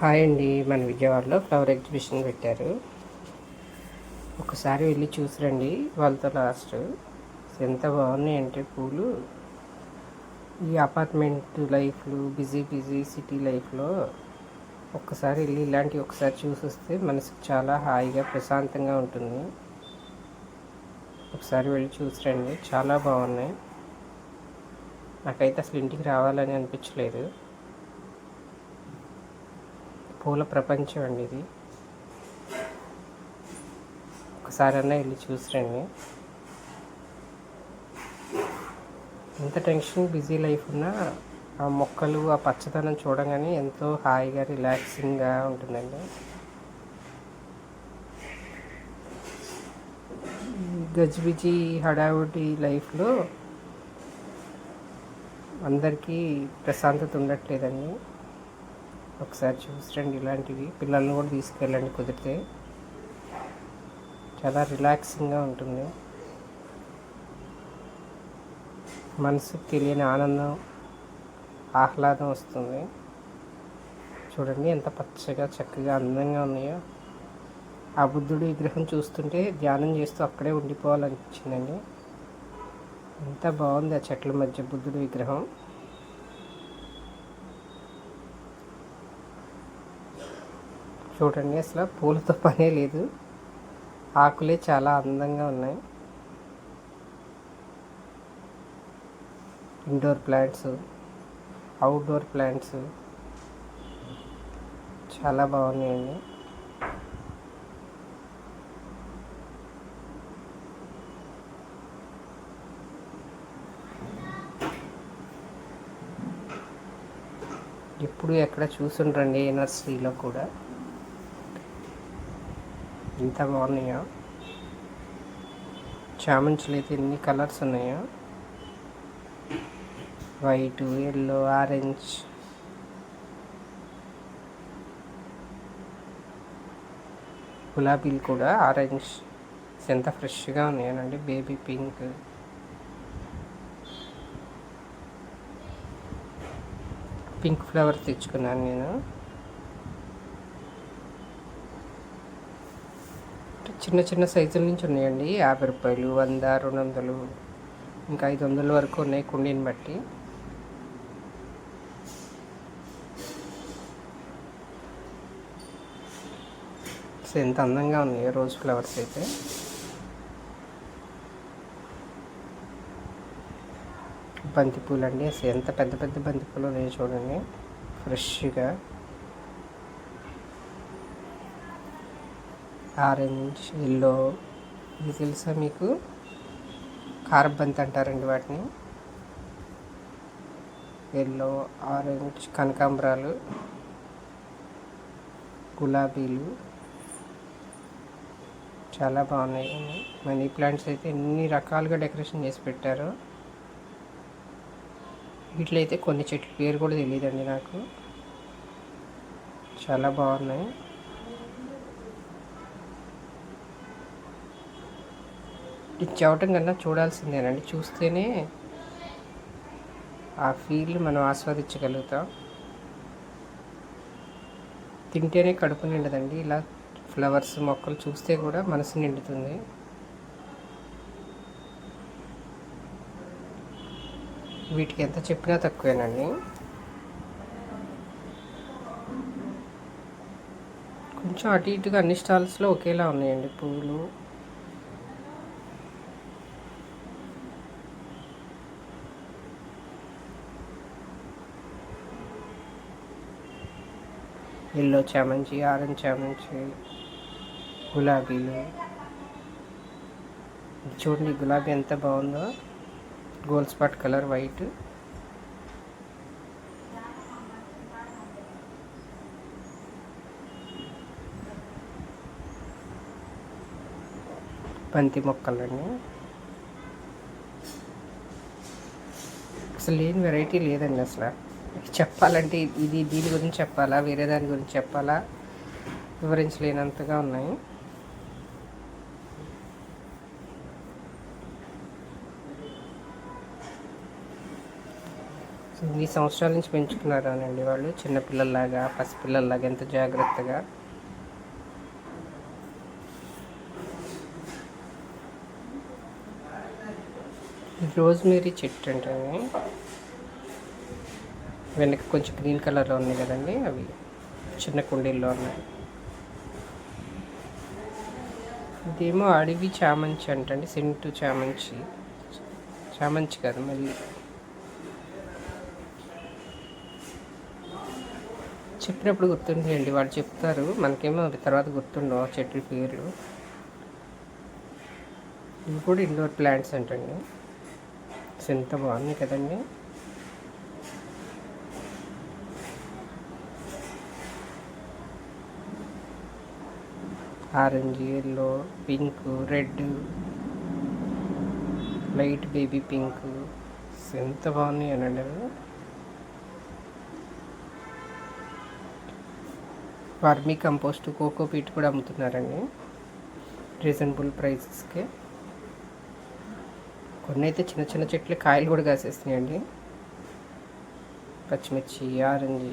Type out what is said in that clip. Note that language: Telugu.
హాయ్ అండి మన విజయవాడలో ఫ్లవర్ ఎగ్జిబిషన్ పెట్టారు. ఒకసారి వెళ్ళి చూసిరండి వాళ్ళతో లాస్ట్. ఎంత బాగున్నాయంటే పూలు. ఈ అపార్ట్మెంట్ లైఫ్లు బిజీ బిజీ సిటీ లైఫ్లో ఒక్కసారి వెళ్ళి ఇలాంటివి ఒకసారి చూసి వస్తే మనసుకు చాలా హాయిగా ప్రశాంతంగా ఉంటుంది. ఒకసారి వెళ్ళి చూసిరండి చాలా బాగున్నాయి. నాకైతే అసలు ఇంటికి రావాలని అనిపించలేదు. పూల ప్రపంచం అండి ఇది. ఒకసారన్నా వెళ్ళి చూసిరండి. ఎంత టెన్షన్ బిజీ లైఫ్ ఉన్నా ఆ మొక్కలు ఆ పచ్చదనం చూడగానే ఎంతో హాయిగా రిలాక్సింగ్గా ఉంటుందండి. గజిబిజి హడావుడి లైఫ్లో అందరికీ ప్రశాంతత ఉండట్లేదండి. ఒకసారి చూసిరండి ఇలాంటివి. పిల్లల్ని కూడా తీసుకెళ్ళండి కుదిరితే. చాలా రిలాక్సింగ్గా ఉంటుంది. మనసుకు తెలియని ఆనందం ఆహ్లాదం వస్తుంది. చూడండి ఎంత పచ్చగా చక్కగా అందంగా ఉన్నాయో. ఆ బుద్ధుడి విగ్రహం చూస్తుంటే ధ్యానం చేస్తూ అక్కడే ఉండిపోవాలనిపించిందండి. ఎంత బాగుంది ఆ చెట్ల మధ్య బుద్ధుడి విగ్రహం. చూడండి అసలు పూలతో పనే లేదు. ఆకులే చాలా అందంగా ఉన్నాయి. ఇండోర్ ప్లాంట్స్ అవుట్డోర్ ప్లాంట్స్ చాలా బాగున్నాయండి. ఎప్పుడు ఎక్కడ చూసుండ్రండి నర్సరీలో కూడా. ఎంత బాగున్నాయో? చామంతులు అయితే ఎన్ని కలర్స్ ఉన్నాయో? White yellow orange. గులాబీలు కూడా ఆరెంజ్. ఎంత ఫ్రెష్గా ఉన్నాయనండి బేబీ పింక్. పింక్ ఫ్లవర్ తెచ్చుకున్నాను నేను. చిన్న చిన్న సైజుల నుంచి ఉన్నాయండి. యాభై రూపాయలు వంద రెండు వందలు ఇంకా ఐదు వందల వరకు ఉన్నాయి కుండీని బట్టి. ఎంత అందంగా ఉన్నాయి రోజ్ ఫ్లవర్స్ అయితే. బంతిపూలు అండి అసలు ఎంత పెద్ద పెద్ద బంతిపూలు ఉన్నాయో చూడండి. ఫ్రెష్గా. ఆరెంజ్ ఎల్లో ఇది తెలుసా మీకు? కారబంతి అంటారండి వాటిని. ఎల్లో ఆరెంజ్ కనకాంబరాలు గులాబీలు. చాలా బాగున్నాయి. మనీ ప్లాంట్స్ అయితే ఎన్ని రకాలుగా డెకరేషన్ చేసి పెట్టారు. వీటిలో అయితే కొన్ని చెట్ల పేరు కూడా తెలియదండి నాకు. చాలా బాగున్నాయి. ఇది కన్నా చూడాల్సిందేనండి. చూస్తేనే ఆ ఫీల్ మనం ఆస్వాదించగలుగుతాం. తింటేనే కడుపు నిండదండి. ఇలా ఫ్లవర్స్ మొక్కలు చూస్తే కూడా మనసు నిండుతుంది. వీటికి ఎంత చెప్పినా తక్కువేనండి. కొంచెం అటు ఇటుగా అన్ని స్టాల్స్లో ఒకేలా ఉన్నాయండి. పువ్వులు ఎల్లో చామంతి ఆరెంజ్ చామంతి గులాబీలు. చూడండి గులాబీ ఎంత బాగుందో. Gold Spot colour white. బంతి మొక్కలండి. అసలు లేని వెరైటీ లేదండి అసలు. చెప్పాలంటే ఇది దీని గురించి చెప్పాలా? వేరే దాని గురించి చెప్పాలా? వివరించలేనంతగా ఉన్నాయి. ఇన్ని సంవత్సరాల నుంచి పెంచుకున్నారానండి వాళ్ళు. చిన్నపిల్లల్లాగా పసిపిల్లల్లాగా ఎంత జాగ్రత్తగా. రోజ్మేరీ చెట్టు అంటే వెనక కొంచెం గ్రీన్ కలర్లో ఉన్నాయి కదండి అవి చిన్న కుండీల్లో ఉన్నాయి. ఇదేమో అడవి చామంచి అంటండి సెంటు చామంచి. చామంచి కాదు మళ్ళీ. చెప్పినప్పుడు గుర్తుండేయండి వాళ్ళు చెప్తారు మనకేమో తర్వాత గుర్తుండవు చెట్టు చెట్ల పేర్లు ఇవి కూడా ఇండోర్ ప్లాంట్స్ అంటండి. ఎంత బాగున్నాయి కదండి. Orange yellow pink red light baby pink ఎంత బాగున్నాయి అనండి అవి? వర్మీ కంపోస్ట్ కోకో పీట్ కూడా అమ్ముతున్నారండి. రీజనబుల్ ప్రైసెస్కి కొన్ని అయితే చిన్న చిన్న చెట్లు కాయలు కూడా కాసేస్తున్నాయండి. పచ్చిమిర్చి ఆరెంజ్